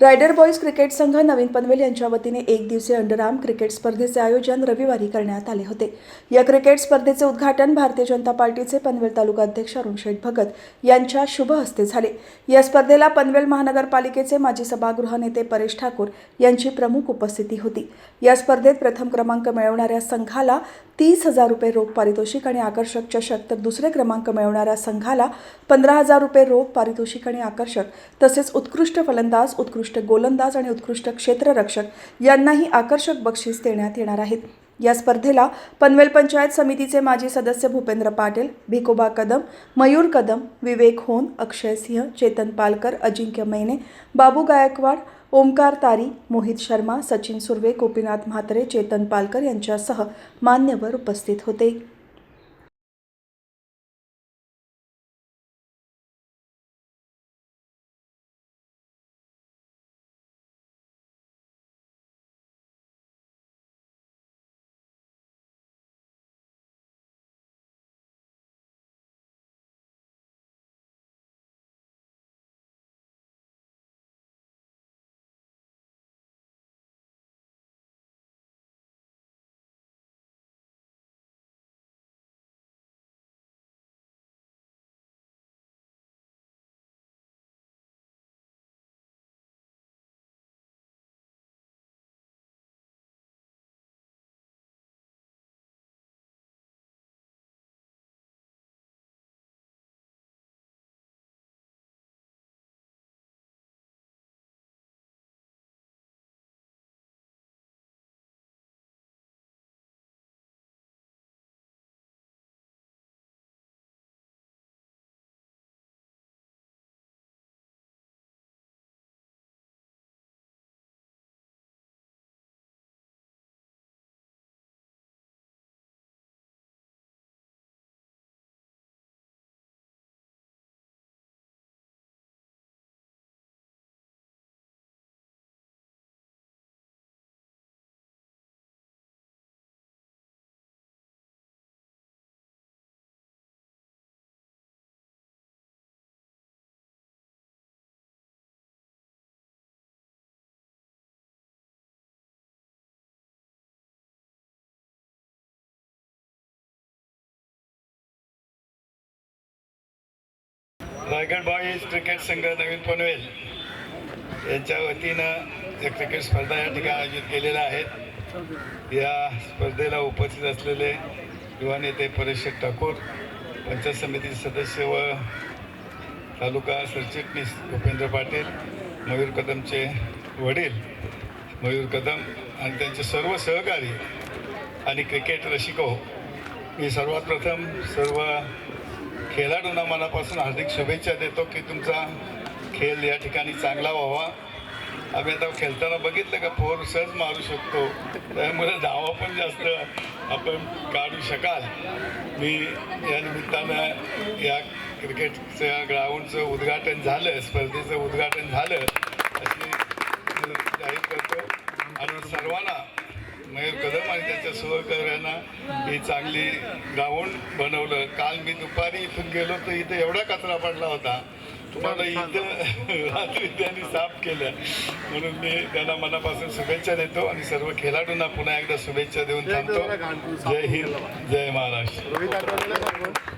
Rider boys cricket संघ नवीन पनवेल यांच्या वतीने एक दिवसीय अंडरआर्म क्रिकेट स्पर्धेचे आयोजन रविवारी करण्यात आले होते. या क्रिकेट स्पर्धेचे उद्घाटन भारतीय जनता पार्टीचे पनवेल तालुका अध्यक्ष अरुण शेठ भगत यांच्या शुभ हस्ते झाले. या स्पर्धेला पनवेल महानगरपालिकेचे माजी सभागृह नेते परेश ठाकूर यांची प्रमुख उपस्थिती होती. या स्पर्धेत प्रथम क्रमांक मिळवणाऱ्या संघाला तीस हजार रुपये रोख पारितोषिक आणि आकर्षक चषक तर दुसरे क्रमांक मिळवणाऱ्या संघाला पंधरा हजार रुपये रोख पारितोषिक आणि आकर्षक तसेच उत्कृष्ट फलंदाज उत्कृष्ट गोलंदाज आणि उत्कृष्ट क्षेत्ररक्षक यांनाही आकर्षक बक्षीस देण्यात येणार आहेत. या स्पर्धेला पनवेल पंचायत समितीचे माजी सदस्य भूपेंद्र पाटील भिकोबा कदम मयूर कदम विवेक होन अक्षय सिंह चेतन पालकर अजिंक्य मैने बाबू गायकवाड ओमकार तारी मोहित शर्मा सचिन सुर्वे गोपीनाथ म्हात्रे चेतन पालकर यांच्यासह मान्यवर उपस्थित होते. रायगड बॉईज क्रिकेट संघ नवीन पनवेल यांच्या वतीनं या क्रिकेट स्पर्धा या ठिकाणी आयोजित केलेल्या आहेत. या स्पर्धेला उपस्थित असलेले युवा नेते परेश ठाकूर पंचायत समितीचे सदस्य व तालुका सरचिटणीस भूपेंद्र पाटील मयूर कदमचे वडील मयूर कदम आणि त्यांचे सर्व सहकारी आणि क्रिकेट रसिको. मी सर्वात प्रथम सर्व खेळाडूंना मनापासून हार्दिक शुभेच्छा देतो की तुमचा खेळ या ठिकाणी चांगला व्हावा. आम्ही आता खेळताना बघितलं का फोर सहज मारू शकतो. त्यामुळे धावा पण जास्त आपण काढू शकाल. मी या निमित्तानं या क्रिकेटच्या ग्राउंडचं उद्घाटन झालं स्पर्धेचं उद्घाटन झालं. अशी जाहीर करतो. आणि सर्वांना मयूर कदम आणि त्यांच्या सहकार्यांना ही चांगली ग्राउंड बनवलं. काल मी दुपारी इथून गेलो तर इथं एवढा कचरा पडला होता. तुम्हाला इथं रात्री त्यांनी साफ केलं. म्हणून मी त्यांना मनापासून शुभेच्छा देतो आणि सर्व खेळाडूंना पुन्हा एकदा शुभेच्छा देऊन थांबतो जय हिंद जय महाराष्ट्र.